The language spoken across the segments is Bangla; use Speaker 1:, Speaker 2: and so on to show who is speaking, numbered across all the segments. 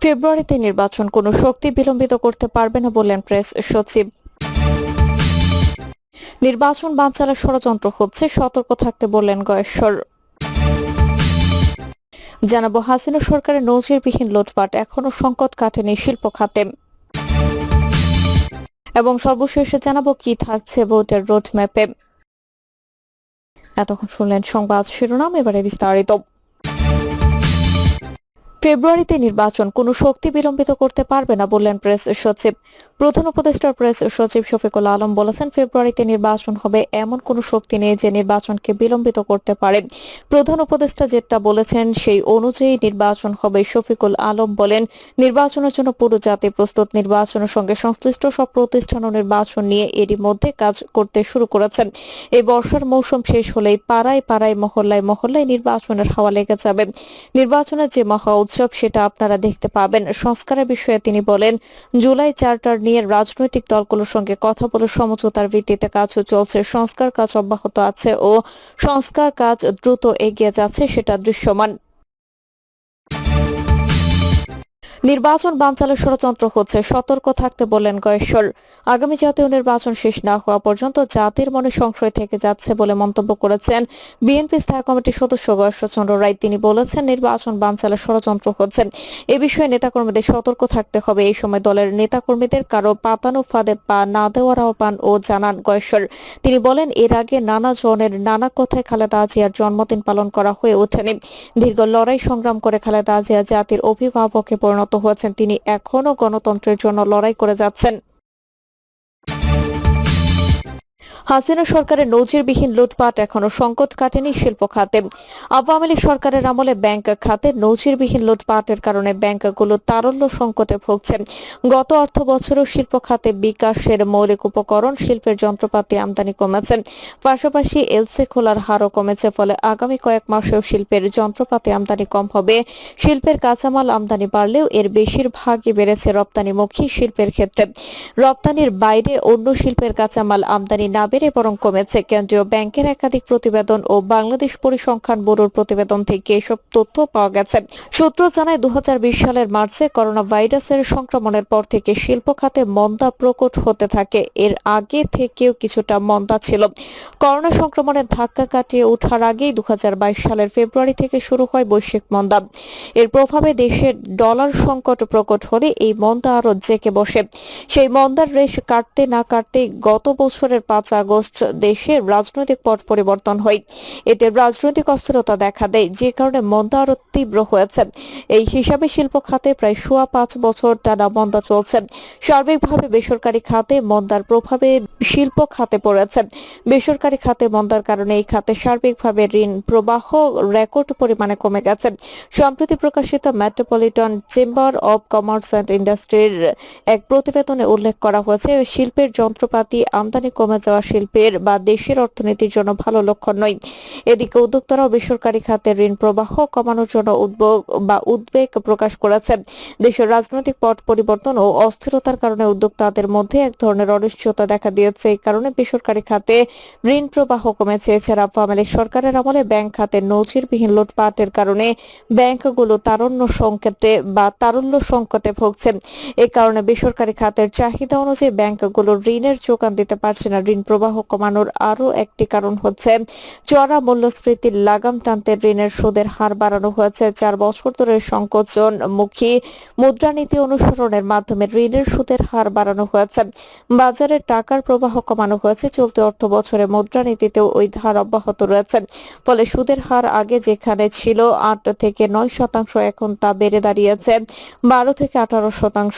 Speaker 1: ফেব্রুয়ারিতে নির্বাচন কোনো শক্তি বিলম্বিত করতে পারবে না বললেন প্রেস সচিব। নির্বাচন বানচালের ষড়যন্ত্র হচ্ছে, সতর্ক থাকতে বললেন গয়েশ্বর। জানাব, হাসিনা সরকারের নজিরবিহীন লুটপাট এখনও সংকট কাটেনি শিল্প খাতে। এবং সর্বশেষে জানাব, কি থাকছে ভোটের রোডম্যাপে। এতক্ষণ শুনলেন সংবাদ শিরোনাম, এবারে বিস্তারিত। ফেব্রুয়ারিতে নির্বাচন কোনো শক্তি বিলম্বিত করতে পারবে না বললেন প্রেস সচিব। প্রধান উপদেষ্টার প্রেস সচিব শফিকুল আলম বলেছেন, ফেব্রুয়ারিতে নির্বাচন হবে এমন কোনো শক্তি নেই যে নির্বাচনকে বিলম্বিত করতে পারে। প্রধান উপদেষ্টা যেটা বলেছেন, সেই অনুযায়ী নির্বাচন হবে, শফিকুল আলম বলেন। নির্বাচনের জন্য পুরো জাতি প্রস্তুত, নির্বাচনের সঙ্গে সংশ্লিষ্ট সব প্রতিষ্ঠান ও নির্বাচন নিয়ে এরই মধ্যে কাজ করতে শুরু করেছেন। এই বর্ষার মৌসুম শেষ হলেই পাড়ায় পাড়ায়, মহল্লায় মহল্লায় নির্বাচনের হাওয়া লেগে যাবে। নির্বাচনের যে মহা উৎসব সেটা আপনারা দেখতে পাবেন। সংস্কারের বিষয়ে তিনি বলেন, জুলাই চার্টার নিয়ে রাজনৈতিক দলগুলোর সঙ্গে কথা বলে সমঝোতার ভিত্তিতে কাজ চলছে, সংস্কার কাজ অব্যাহত আছে ও সংস্কার কাজ দ্রুত এগিয়ে যাচ্ছে সেটা দৃশ্যমান। নির্বাচন বানচালের ষড়যন্ত্র হচ্ছে, সতর্ক থাকতে বললেন গয়েশ্বর। আগামী জাতীয় নির্বাচন শেষ না হওয়া পর্যন্ত জাতির মনে সংশয় থেকে যাচ্ছে বলে মন্তব্য করেছেন বিএনপি স্থায়ী কমিটির সদস্য গয়েশ্বরচন্দ্র রায়। তিনি বলেছেন, নির্বাচন বানচালের ষড়যন্ত্র হচ্ছে। এ বিষয়ে নেতাকর্মীদের সতর্ক থাকতে হবে। এই সময় দলের নেতাকর্মীদের কারও পাতানো ফাঁদে পা না দেওয়ার আহ্বান ও জানান গয়েশ্বর। তিনি বলেন, এর আগে নানা জনের নানা কথায় খালেদা জিয়ার জন্মদিন পালন করা হয়ে ওঠেনি। দীর্ঘ লড়াই সংগ্রাম করে খালেদা জিয়া জাতির অভিভাবকে পরিণত হয়েছেন তিনি এখনও গণতন্ত্রের জন্য লড়াই করে যাচ্ছেন। হাসিনা সরকারের নজিরবিহীন লুটপাট এখনও সংকট কাটেনি শিল্প খাতে। আওয়ামী লীগ সরকারের আমলে ব্যাংক খাতে নজিরবিহীন লুটপাটের কারণে ব্যাংকগুলো তারল্য সংকটে ভুগছে। গত অর্থ বছরও শিল্প খাতে বিকাশের মৌলিক উপকরণ শিল্পের যন্ত্রপাতি আমদানি কমেছে। পাশাপাশি এলসি খোলার হারও কমেছে, ফলে আগামী কয়েক মাসেও শিল্পের যন্ত্রপাতি আমদানি কম হবে। শিল্পের কাঁচামাল আমদানি বাড়লেও এর বেশিরভাগই বেড়েছে রপ্তানিমুখী শিল্পের ক্ষেত্রে। রপ্তানির বাইরে অন্য শিল্পের কাঁচামাল আমদানি না বেড়ে বরং কমেছে। কেন্দ্রীয় ব্যাংকের একাধিক প্রতিবেদন ও বাংলাদেশ পরিসংখ্যান ব্যুরোর প্রতিবেদন থেকে এসব তথ্য পাওয়া গেছে। সূত্র জানায় দু সালের মার্চে করোনা ভাইরাসের সংক্রমণের পর থেকে শিল্প খাতে মন্দা প্রকট হতে থাকে। এর আগে থেকেও কিছুটা মন্দা ছিল। করোনা সংক্রমণের ধাক্কা কাটিয়ে ওঠার আগেই দু সালের ফেব্রুয়ারি থেকে শুরু হয় বৈশ্বিক মন্দা। এর প্রভাবে দেশের ডলার সংকট প্রকট হলে এই মন্দা আরও জেকে বসে। সেই মন্দার রেশ কাটতে না কাটতেই গত বছরের পাঁচ আগস্ট দেশে রাজনৈতিক পট পরিবর্তন হয়। এতে রাজনৈতিক অস্থিরতা দেখা দেয়, যে কারণে মন্দা আরও তীব্র হয়েছে। এই হিসাবে শিল্প খাতে প্রায় সোয়া পাঁচ বছর টানা মন্দা চলছে। সার্বিকভাবে বেসরকারি খাতে মন্দার প্রভাবে শিল্প খাতে পড়েছে। বেসরকারি খাতে মন্দার কারণে এই খাতে সার্বিকভাবে ঋণ প্রবাহ রেকর্ড পরিমাণে কমে গেছে। সম্প্রতি প্রকাশিত metropolitan chamber of commerce and ইন্ডাস্ট্রির এক প্রতিবেদনে উল্লেখ করা হয়েছে, শিল্পের যন্ত্রপাতি আমদানি কমে যাওয়া শিল্পের বা দেশের অর্থনীতির জন্য ভালো লক্ষণ নয়। এদিকে উদ্যোক্তারাও বেসরকারি খাতে ঋণ প্রবাহ কমানোর জন্য উদ্যোগ বা উদ্বেগ প্রকাশ করেছে। দেশের রাজনৈতিক পট পরিবর্তন ও অস্থিরতার কারণে উদ্যোক্তাদের মধ্যে এক ধরনের অনিশ্চয়তা দেখা দিয়েছে। এই কারণে বেসরকারি খাতে ঋণ প্রবাহ কমেছে। এছাড়া আওয়ামী লীগ সরকারের আমলে ব্যাংক খাতে নজিরবিহীন লুটপাটের কারণে ব্যাংকগুলো তারণ্য সংকটে বা তারল্য সংকটে ভুগছে। এ কারণে বেসরকারি খাতের চাহিদা অনুযায়ী ব্যাংকগুলো ঋণের যোগান দিতে পারছে না। ঋণ প্রবাহ কমানোর আরও একটি কারণ হচ্ছে চড়া মূল্যস্ফীতির লাগাম টানতে ঋণের সুদের হার বাড়ানো হয়েছে। চার বছর ধরে সংকোচনমুখী মুদ্রানীতি অনুসরণের মাধ্যমে ঋণের সুদের হার বাড়ানো হয়েছে। বাজারে টাকার প্রবাহ কমানো হয়েছে। চলতি অর্থ বছরে মুদ্রানীতিতেও ওই ধার অব্যাহত রয়েছে। ফলে সুদের হার আগে যেখানে ছিল আট থেকে নয় শতাংশ, এখন তা বেড়ে দাঁড়িয়েছে বারো থেকে আঠারো শতাংশ।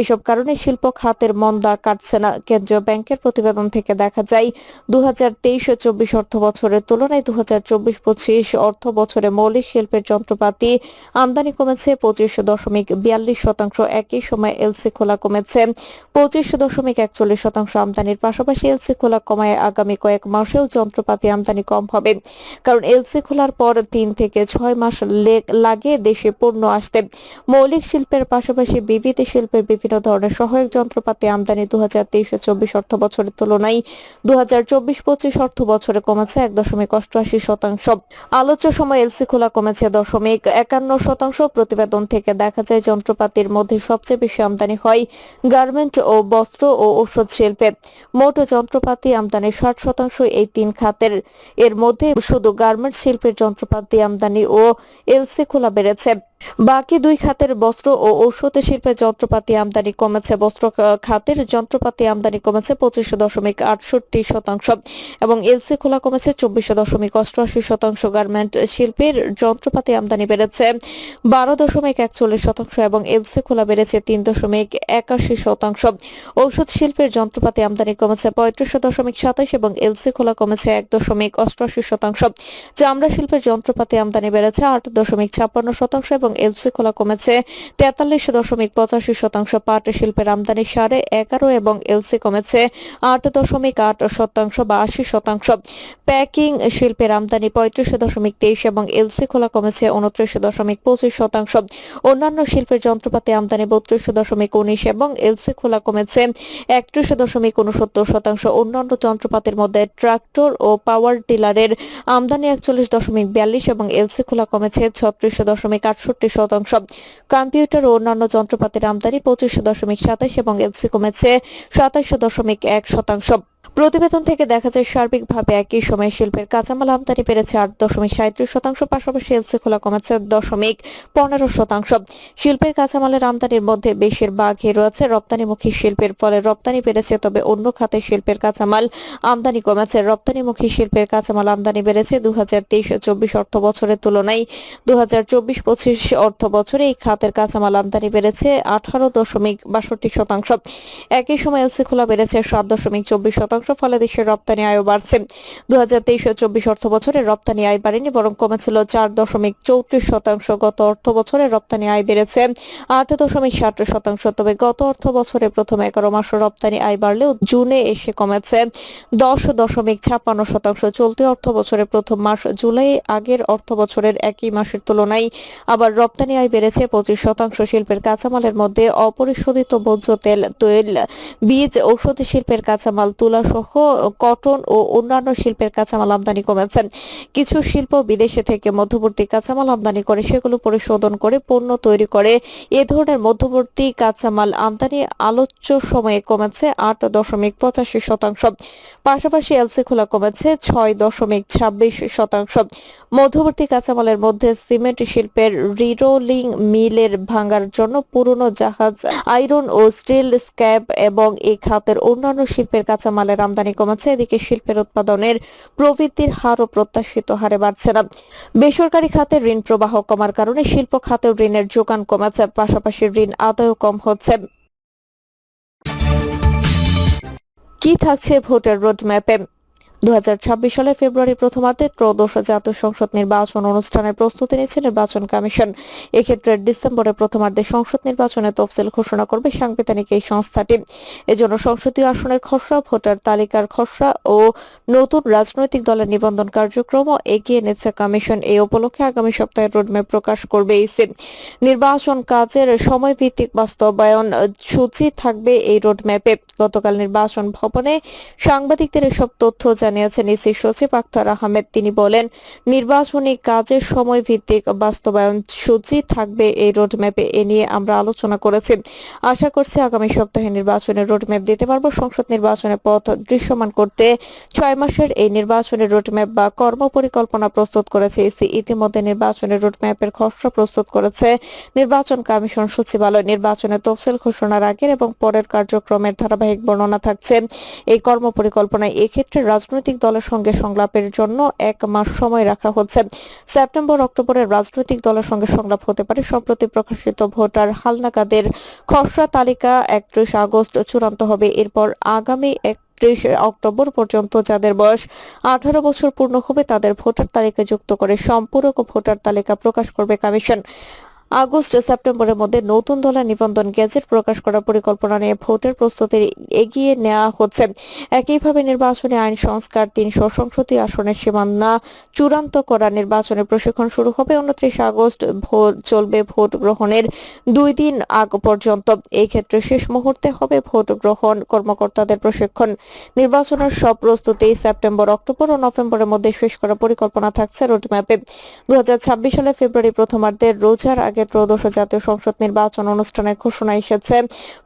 Speaker 1: এসব কারণে শিল্প খাতের মন্দা কাটছে না। কেন্দ্রীয় ব্যাংকের প্রতিবেদন থেকে দেখা যায় দু হাজার তেইশ চব্বিশ অর্থ বছরের তুলনায় দু হাজার চব্বিশ পঁচিশ অর্থ বছরে মৌলিক শিল্পের যন্ত্রপাতি আমদানি কমেছে, পঁচিশ দশমিক বিয়াল্লিশ শতাংশ একই সময় এলসি খোলা কমেছে। পঁচিশ দশমিক একচল্লিশ শতাংশ আমদানির পাশাপাশি এলসি খোলা কমায় আগামী কয়েক মাসেও যন্ত্রপাতি আমদানি কম হবে। কারণ এলসি খোলার পর তিন থেকে ছয় মাস লাগে দেশে পণ্য আসতে। মৌলিক শিল্পের পাশাপাশি বিবিধ শিল্পের বিভিন্ন ধরনের সহায়ক যন্ত্রপাতি আমদানি দু হাজার তেইশ চব্বিশ অর্থ বছরের তুলনায় দু হাজার পঁচিশ অর্থ বছরে কমেছে এক দশমিক অষ্টআশি শতাংশ। আলোচ্য সময় এলসি খোলা কমেছে দশমিক একান্ন শতাংশ। প্রতিবেদন থেকে দেখা যায়, যন্ত্রপাতির মধ্যে সবচেয়ে বেশি আমদানি হয় গার্মেন্ট ও বস্ত্র ও ঔষধ শিল্পে। মোট যন্ত্রপাতি আমদানি ষাট শতাংশ এই তিন খাতের। এর মধ্যে শুধু গার্মেন্ট শিল্পের যন্ত্রপাতি আমদানি ও এলসি খোলা বেড়েছে। বাকি দুই খাতের বস্ত্র ও ঔষধ শিল্পের যন্ত্রপাতি আমদানি কমেছে। বস্ত্র খাতের যন্ত্রপাতি আমদানি কমেছে পঁচিশ দশমিক আটষট্টি শতাংশ এবং এলসি খোলা কমেছে চব্বিশ দশমিক অষ্টআশি শতাংশ। গার্মেন্ট শিল্পের যন্ত্রপাতি আমদানি বেড়েছে বারো দশমিক একচল্লিশ শতাংশ এবং এলসি খোলা বেড়েছে তিন দশমিক একাশি শতাংশ। ঔষধ শিল্পের যন্ত্রপাতি আমদানি কমেছে পঁয়ত্রিশ দশমিক সাতাশ এবং এলসি খোলা কমেছে এক দশমিক অষ্টআশি শতাংশ। চামড়া শিল্পের যন্ত্রপাতি আমদানি বেড়েছে আট দশমিক ছাপ্পান্ন শতাংশ এবং এলসি খোলা কমেছে তেতাল্লিশ দশমিক পঁচাশি শতাংশ পাট, শিল্পের আমদানি সাড়ে এগারো এবং এলসি কমেছে আট দশমিক আট শতাংশ বা আশি শতাংশ। প্যাকিং শিল্পের আমদানি পঁয়ত্রিশ দশমিক তেইশ এবং এলসি খোলা কমেছে উনত্রিশ দশমিক পঁচিশ শতাংশ। অন্যান্য শিল্পের যন্ত্রপাতি আমদানি বত্রিশ দশমিক উনিশ এবং এলসি খোলা কমেছে একত্রিশ দশমিক উনসত্তর শতাংশ। অন্যান্য যন্ত্রপাতির মধ্যে ট্রাক্টর ও পাওয়ার টিলারের আমদানি একচল্লিশ দশমিক বিয়াল্লিশ এবং এলসি খোলা কমেছে ছত্রিশ দশমিক আটষট্টি শতাংশ। কম্পিউটার ও অন্যান্য যন্ত্রপাতির আমদানি পঁচিশ দশমিক সাতাশ এবং এলসি কমেছে সাতাশ দশমিক এক শতাংশ। প্রতিবেদন থেকে দেখা যায়, সার্বিকভাবে একই সময়ে শিল্পের কাঁচামাল আমদানি বেড়েছে আট দশমিক সাঁত্রিশ শতাংশ, পাশাপাশি এলসি খোলা কমেছে দশমিক পনেরো শতাংশ। শিল্পের কাঁচামালের আমদানির মধ্যে বেশিরভাগই রয়েছে। রপ্তানিমুখী শিল্পের ফলে রপ্তানি বেড়েছে, তবে অন্য খাতে শিল্পের কাঁচামাল আমদানি কমেছে। রপ্তানিমুখী শিল্পের কাঁচামাল আমদানি বেড়েছে দু হাজার তেইশ চব্বিশ অর্থ বছরের তুলনায়। দু হাজার চব্বিশ পঁচিশ অর্থ বছরে এই খাতের কাঁচামাল আমদানি বেড়েছে আঠারো দশমিক বাষট্টি শতাংশ। একই সময় এলসি খোলা বেড়েছে সাত দশমিক চব্বিশ শতাংশ। ফলে দেশের রপ্তানি আয়ও বাড়ছে। দু হাজার তেইশ চব্বিশ অর্থ বছরে রপ্তানি আয় বাড়েনি, বরং কমেছিল চার দশমিক চৌত্রিশ শতাংশ গত অর্থ বছরে রপ্তানি আয় বেড়েছে আট দশমিক ষাট শতাংশ। তবে গত অর্থ বছরে প্রথম এগারো মাস রপ্তানি আয় বাড়লেও জুনে এসে কমেছে দশ দশমিক ছাপ্পান্ন শতাংশ। চলতি অর্থ বছরের প্রথম মাস জুলাই, আগের অর্থ বছরের একই মাসের তুলনায় আবার রপ্তানি আয় বেড়েছে পঁচিশ শতাংশ। শিল্পের কাঁচামালের মধ্যে অপরিশোধিত ভোজ্য তেল, তৈল, বীজ, ঔষধ শিল্পের কাঁচামাল, তুলা সহ কটন ও অন্যান্য শিল্পের কাঁচামাল আমদানি কমেছে কিছু শিল্প বিদেশে থেকে মধ্যবর্তী কাঁচামাল আমদানি করে, সেগুলো পরিশোধন করে পণ্য তৈরি করে। এ ধরনের মধ্যবর্তী কাঁচামাল আমদানি আলোচ্য সময়ে কমেছে আট দশমিক পঁচাশি শতাংশ। পাশাপাশি এলসি খোলা কমেছে ছয় দশমিক ছাব্বিশ শতাংশ। মধ্যবর্তী কাঁচামালের মধ্যে সিমেন্ট শিল্পের রিরোলিং মিলের ভাঙার জন্য পুরনো জাহাজ, আয়রন ও স্টিল স্ক্যাব এবং এই খাতের অন্যান্য শিল্পের কাঁচামালের আমদানি কমেছে, এদিকে শিল্পের উৎপাদনের প্রবৃদ্ধির হারও প্রত্যাশিত হারে বাড়ছে না। বেসরকারি খাতে ঋণ প্রবাহ কমার কারণে শিল্প খাতেও ঋণের যোগান কমেছে, পাশাপাশি ঋণ আদায়ও কম হচ্ছে। কি থাকছে ভোটের রোডম্যাপে? দু হাজার ছাব্বিশ সালের ফেব্রুয়ারি প্রথমার্ধে ত্রয়োদশ জাতীয় সংসদ নির্বাচন অনুষ্ঠানের প্রস্তুতি নিচ্ছে নির্বাচন কমিশন। এক্ষেত্রে ডিসেম্বরে প্রথমার্ধে সংসদ নির্বাচনের তফসিল ঘোষণা করবে সাংবিধানিক এই সংস্থাটি। এজন্য সংসদীয় আসনের খসড়া, ভোটার তালিকার খসড়া ও নতুন রাজনৈতিক দলের নিবন্ধন কার্যক্রম এগিয়ে নিচ্ছে কমিশন। এই উপলক্ষে আগামী সপ্তাহে রোডম্যাপ প্রকাশ করবে ইসি। নির্বাচন কাজের সময় ভিত্তিক বাস্তবায়ন সূচি থাকবে এই রোডম্যাপে। গতকাল নির্বাচন ভবনে সাংবাদিকদের এসব তথ্য জানিয়েছেন ইসি সচিব আখতার আহমেদ। তিনি বলেন, নির্বাচনী কাজের সময় ভিত্তিক বাস্তবায়ন সূচি থাকবে এই রোডম্যাপে, এ নিয়ে আমরা আলোচনা করেছি। আশা করছি আগামী সপ্তাহে নির্বাচনের রোডম্যাপ দিতে পারব। সংসদ নির্বাচনের পথ দৃশ্যমান করতে ছয় মাসের এই নির্বাচনের রোডম্যাপ বা কর্মপরিকল্পনা প্রস্তুত করেছে ইসি। ইতিমধ্যে নির্বাচনের রোডম্যাপের খসড়া প্রস্তুত করেছে নির্বাচন কমিশন সচিবালয়। নির্বাচনের তফসিল ঘোষণার আগের এবং পরের কার্যক্রমের ধারাবাহিক বর্ণনা থাকছে। এই কর্মপরিকল্পনায় এক্ষেত্রে রাজনৈতিক দলের সঙ্গে সংলাপের জন্য এক মাস সময় রাখা হচ্ছে। সেপ্টেম্বর, অক্টোবরে রাজনৈতিক দলের সঙ্গে সংলাপ হতে পারে। সম্প্রতি প্রকাশিত ভোটার হালনাগাদের খসড়া তালিকা একত্রিশ আগস্ট চূড়ান্ত হবে। এরপর আগামী একত্রিশ অক্টোবর পর্যন্ত যাদের বয়স আঠারো বছর পূর্ণ হবে, তাদের ভোটার তালিকা যুক্ত করে সম্পূরক ভোটার তালিকা প্রকাশ করবে কমিশন। আগস্ট সেপ্টেম্বরের মধ্যে নতুন দলের নিবন্ধন গেজেট প্রকাশ করার পরিকল্পনা নিয়ে ভোটের প্রস্তুতি এগিয়ে নেওয়া হচ্ছে। একইভাবে নির্বাচনী আইন সংস্কার তিনশো সংসদীয় আসনের সীমানা চূড়ান্ত করা নির্বাচনের প্রশিক্ষণ শুরু হবে উনত্রিশ আগস্ট। ভোট চলবে ভোট গ্রহণের দুই দিন আগ পর্যন্ত। এই ক্ষেত্রে শেষ মুহূর্তে হবে ভোট গ্রহণ কর্মকর্তাদের প্রশিক্ষণ। নির্বাচনের সব প্রস্তুতি সেপ্টেম্বর, অক্টোবর ও নভেম্বরের মধ্যে শেষ করার পরিকল্পনা থাকছে রোডম্যাপে। দু সালে ফেব্রুয়ারি প্রথমার্ধে রোজার আগে ত্রয়োদশ জাতীয় সংসদ নির্বাচন অনুষ্ঠানের ঘোষণা এসেছে।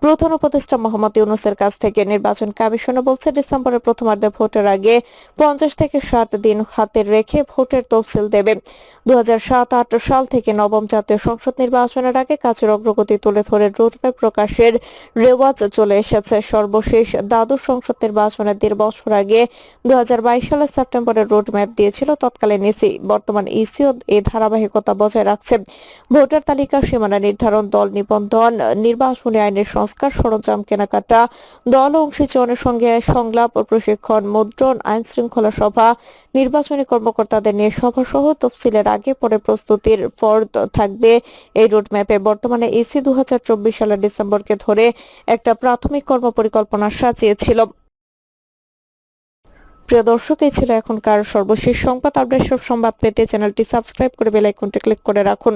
Speaker 1: প্রধান উপদেষ্টা মোহাম্মদ ইউনুসের কাছ থেকে নির্বাচন কমিশনে বলছে, ডিসেম্বরের প্রথমার্ধে ভোটের আগে পঞ্চাশ থেকে ষাট দিন হাতে রেখে ভোটের তফসিল দেবে। দু সাল থেকে নবম জাতীয় সংসদ নির্বাচনের আগে কাজের অগ্রগতি তুলে ধরে রোডম্যাপ প্রকাশের রেওয়াজ চলে এসেছে। সর্বশেষ দ্বাদশ সংসদ নির্বাচনের দেড় বছর আগে দুই হাজার বাইশ সালের সেপ্টেম্বরে রোডম্যাপ দিয়েছিল তৎকালীন ইসি। বর্তমান ইসিও এই ধারাবাহিকতা বজায় রাখছে। ভোটার তালিকা, সীমানা নির্ধারণ, দল নিবন্ধন, নির্বাচনী আইনের সংস্কার, সরঞ্জাম কেনাকাটা, দল অংশীজনের সঙ্গে সংলাপ ও প্রশিক্ষণ, মুদ্রণ, আইন শৃঙ্খলা সভা, নির্বাচনী কর্মকর্তাদের নিয়ে সভা সহ তফসিলের আগে পরে প্রস্তুতির ফর্দ থাকবে এই রোডম্যাপে। বর্তমানে ইসি দু সালের ডিসেম্বরকে ধরে একটা প্রাথমিক কর্মপরিকল্পনা সাজিয়েছিল। প্রিয় দর্শক, এই ছিল এখনকার সর্বশেষ সংবাদ। আপডেট সব সংবাদ পেতে চ্যানেলটি সাবস্ক্রাইব করে বেল আইকনটি ক্লিক করে রাখুন।